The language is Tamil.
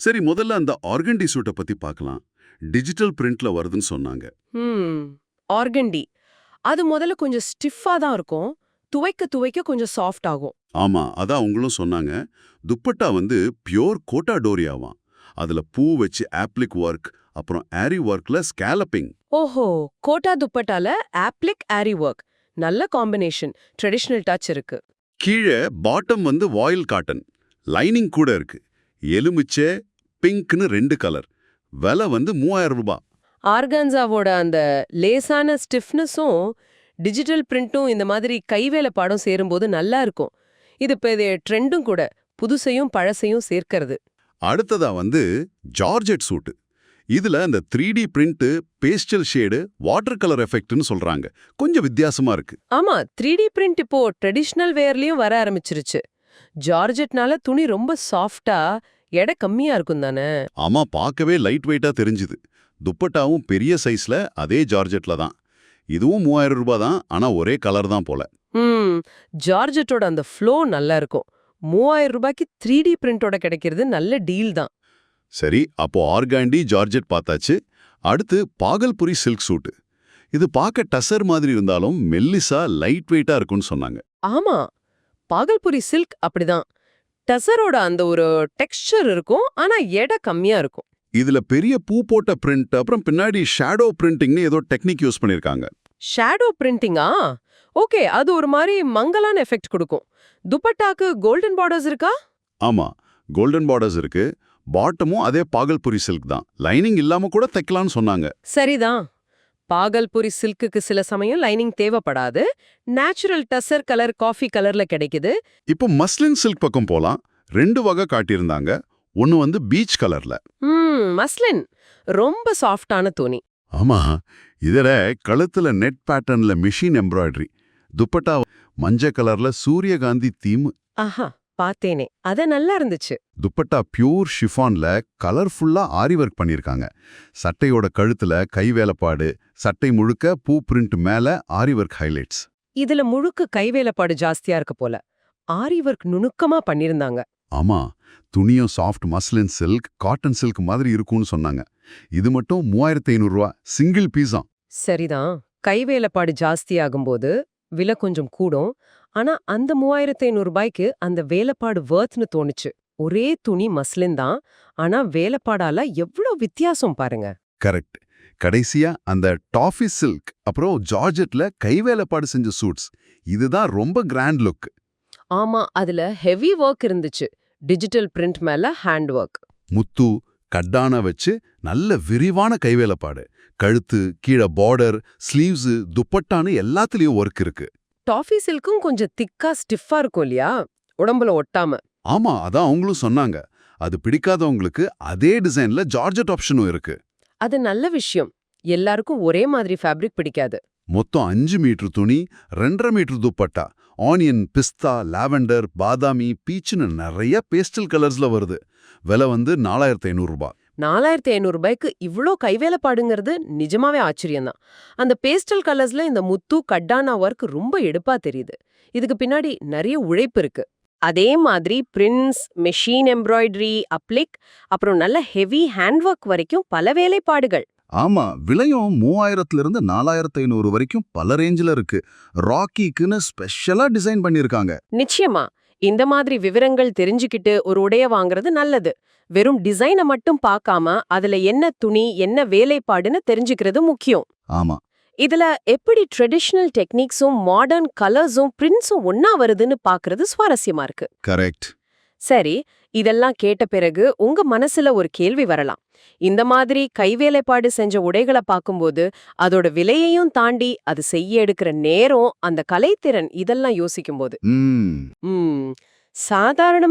சரி முதல்ல அந்த ஆர்கண்டி சூட்டை பத்தி பார்க்கலாம். டிஜிட்டல் பிரிண்ட்ல வருதுன்னு சொன்னாங்க. ம் ஆர்கண்டி அது முதல்ல கொஞ்சம் ஸ்டிஃபா தான் இருக்கும். துவைக்க துவைக்க கொஞ்சம் சாஃப்ட் ஆகும். ஆமா அதான் அவங்களும் சொன்னாங்க. துப்பட்டா வந்து பியோர் கோட்டா டோரியாவாம் அதுல பூ வச்சு ஆப்ளிக் ஒர்க் அப்புறம் ஆரி ஒர்க்ல ஸ்கேலப்பிங். ஓஹோ கோட்டா துப்பட்டால ஆப்ளிக் ஆரி ஒர்க். நல்ல காம்பினேஷன். ட்ரெடிஷ்னல் டச் இருக்கு. கீழே பாட்டம் வந்து வாயில் காட்டன். லைனிங் கூட இருக்கு. எலுமிச்சை பிங்க்னு ரெண்டு கலர். விலை வந்து மூவாயிரம் ரூபாய் ஆர்கான்சாவோட அந்த லேசான ஸ்டிஃப்னஸும் டிஜிட்டல் பிரிண்ட்டும் இந்த மாதிரி கைவேலை பாடம் சேரும்போது நல்லா இருக்கும். இது இப்போ இது ட்ரெண்டும் கூட புதுசையும் பழசையும் சேர்க்கறது. அடுத்ததா வந்து ஜார்ஜெட் சூட்டு. இதுல அந்த three D print pastel shade water colour எஃபெக்ட்னு சொல்றாங்க. கொஞ்சம் வித்தியாசமா இருக்கு. ஆமா த்ரீ டி பிரிண்ட் இப்போ ட்ரெடிஷ்னல் வேர்லயும் வர ஆரம்பிச்சிருச்சு. ஜார்ஜெட்னால துணி ரொம்ப சாஃப்டா எடை கம்மியா இருக்கும் தானே? ஆமா பார்க்கவே லைட் வெயிட்டா தெரிஞ்சுது. துப்பட்டாவும் பெரிய சைஸ்ல அதே ஜார்ஜெட்ல தான். இதுவும் மூவாயிரம் ரூபாய் தான் ஆனா ஒரே கலர் தான் போல. ம் ஜார்ஜெட்டோட அந்த ஃப்ளோ நல்லா இருக்கும். மூவாயிரம் ரூபாய்க்கு த்ரீ டி பிரிண்டோட கிடைக்கிறது நல்ல டீல் தான். சரி அப்போ ஆர்காண்டி ஜார்ஜெட் பார்த்தாச்சு. அடுத்து பாகல்புரி சில்க் சூட்டு இது பார்க்க டசர் மாதிரி இருந்தாலும் மெல்லிசா லைட் வெயிட்டா இருக்கும்னு சொன்னாங்க. ஆமா பாகல்புரி சில்க் அப்படிதான். டசரோட அந்த ஒரு டெக்ஸ்சர் இருக்கும் ஆனா எடை கம்மியா இருக்கும். இதுல பெரிய பூ போட்ட பிரிண்ட் அப்புறம் பின்னாடி ஷேடோ பிரிண்டிங்னு ஏதோ டெக்னிக் யூஸ் பண்ணிருக்காங்க. ஷேடோ பிரிண்டிங்கா ஓகே அது ஒரு மாதிரி மங்கலான எஃபெக்ட் கொடுக்கும். துப்பட்டாக்கு கோல்டன் பார்டர்ஸ் இருக்கா? ஆமா கோல்டன் பார்டர்ஸ் இருக்கு. பாட்டமும் அதே பாகல்புரி சில்க் தான். லைனிங் இல்லாம கூட தைக்கலாம்னு சொன்னாங்க. சரிதான். பாகல்புரி சில்க்குக்கு சில சமயம் லைனிங் தேவைப்படாது. நேச்சுரல் டசர் கலர் காஃபி கலர்ல கிடைக்குது. இப்போ மஸ்லின் சில்க் பக்கம் போலாம். ரெண்டு வகை காட்டியிருந்தாங்க. ஒன்னு வந்து பீச் கலர்ல. ம் மஸ்லின். ரொம்ப சாஃப்டான துணி. ஆமா. இதுல கழுத்துல நெட் பேட்டர்ன்ல மிஷின் எம்ப்ராய்டரி துப்பட்டா மஞ்சள் கலர்ல சூரியகாந்தி தீம் ஆஹா. பார்த்தேனே அத நல்லா இருந்துச்சு. துப்பட்டா பியூர் ஷிஃபான்ல கலர்ஃபுல்லா ஆரி ஒர்க் பண்ணிருக்காங்க சட்டையோட கழுத்துல கை வேலைப்பாடு சட்டை முழுக்க பூ பிரிண்ட் மேல ஆரி ஒர்க் ஹைலைட்ஸ். இதுல முழுக்க கைவேலைப்பாடு ஜாஸ்தியா இருக்கு போல. ஆரி ஒர்க் நுணுக்கமா பண்ணிருந்தாங்க ஆமா துணியும் soft muslin silk cotton silk மாதிரி இருக்கும்னு சொன்னாங்க. இது மட்டும் மூவாயிரத்தி ஐநூறுரூவா சிங்கிள் பீஸா. சரிதான் கைவேலைப்பாடு ஜாஸ்தியாகும்போது விலை கொஞ்சம் கூடும். ஆனா அந்த மூவாயிரத்தி ஐநூறு ரூபாய்க்கு அந்த வேலைப்பாடு வர்த்னு தோணுச்சு. ஒரே துணி மஸ்லின் தான். ஆனா வேலைப்பாடால எவ்வளவு வித்தியாசம் பாருங்க. கரெக்ட் கடைசியா அந்த டாஃபி சில்க் அப்புறம் ஜார்ஜெட்ல கைவேலைப்பாடு செஞ்ச சூட்ஸ் இதுதான் ரொம்ப கிராண்ட் லுக் ஆமா அதுல ஹெவி ஒர்க் இருந்துச்சு. டிஜிட்டல் பிரிண்ட் மேல ஹேண்ட் ஒர்க் முத்து கட்டான வச்சு நல்ல விரிவான கைவேலைப்பாடு கழுத்து கீழே பார்டர் ஸ்லீவ்ஸ் துப்பட்டான்னு எல்லாத்துலயும் ஒர்க் இருக்கு. டாஃபி சில்க்கும் கொஞ்சம் திக்கா ஸ்டிஃபா இருக்கும் இல்லையா? உடம்புல ஒட்டாம. ஆமா அதான் அவங்களும் சொன்னாங்க. அது பிடிக்காதவங்களுக்கு அதே டிசைன்ல ஜார்ஜெட் ஆப்ஷனும் இருக்கு. அது நல்ல விஷயம். எல்லாருக்கும் ஒரே மாதிரி ஃபேப்ரிக் பிடிக்காது. மொத்தம் அஞ்சு மீட்டர் துணி ரெண்டரை metre dupatta onion pista lavender பாதாமி பீச்சுன்னு நிறைய பேஸ்டல் கலர்ஸ்ல வருது. விலை வந்து நாலாயிரத்தி ஐநூறு ரூபாய். நாலாயிரத்தி ஐநூறு ரூபாய்க்கு இவ்ளோ கைவேலைப்பாடுங்கிறது நிஜமாவே ஆச்சரியம்தான். அந்த பேஸ்டல் கலர்ஸ்ல இந்த முத்து கட்டானா ஒர்க் ரொம்ப எடுப்பா தெரியுது. இதுக்கு பின்னாடி நிறைய உழைப்பு இருக்கு. அதே மாதிரி பிரின்ஸ் மெஷின் எம்ப்ராய்டரி அப்ளிக் அப்புறம் நல்ல ஹெவி ஹேண்ட் ஒர்க் வரைக்கும் பல வேலைப்பாடுகள். ஆமா விலையும் மூவாயிரத்துல இருந்து நாலாயிரத்து ஐநூறு வரைக்கும் பல ரேஞ்சில இருக்கு. ராக்கிக்குன்னு ஸ்பெஷலா டிசைன் பண்ணிருக்காங்க. நிச்சயமா. இந்த மாதிரி விவரங்கள் தெரிஞ்சுக்கிட்டு ஒரு உடைய வாங்குறது நல்லது. வெறும் டிசைனை மட்டும் பார்க்காம அதுல என்ன துணி என்ன வேலைப்பாடுன்னு தெரிஞ்சுக்கிறது முக்கியம். ஆமா. இதுல எப்படி ட்ரெடிஷனல் டெக்னிக்ஸும் மாடர்ன் கலர்ஸும் பிரிண்ட்ஸும் ஒன்னா வருதுன்னு பாக்குறது சுவாரஸ்யமா இருக்கு. கரெக்ட் சரி இதெல்லாம் கேட்ட பிறகு உங்க மனசுல ஒரு கேள்வி வரலாம். இந்த மாதிரி கைவேலைப்பாடு செஞ்ச உடைகளை பார்க்கும்போது அதோட விலையையும் தாண்டி அது செய்ய எடுக்கிற நேரம் அந்த கலைத்திறன் இதெல்லாம் யோசிக்கும்போது. ம். ம். சாதாரண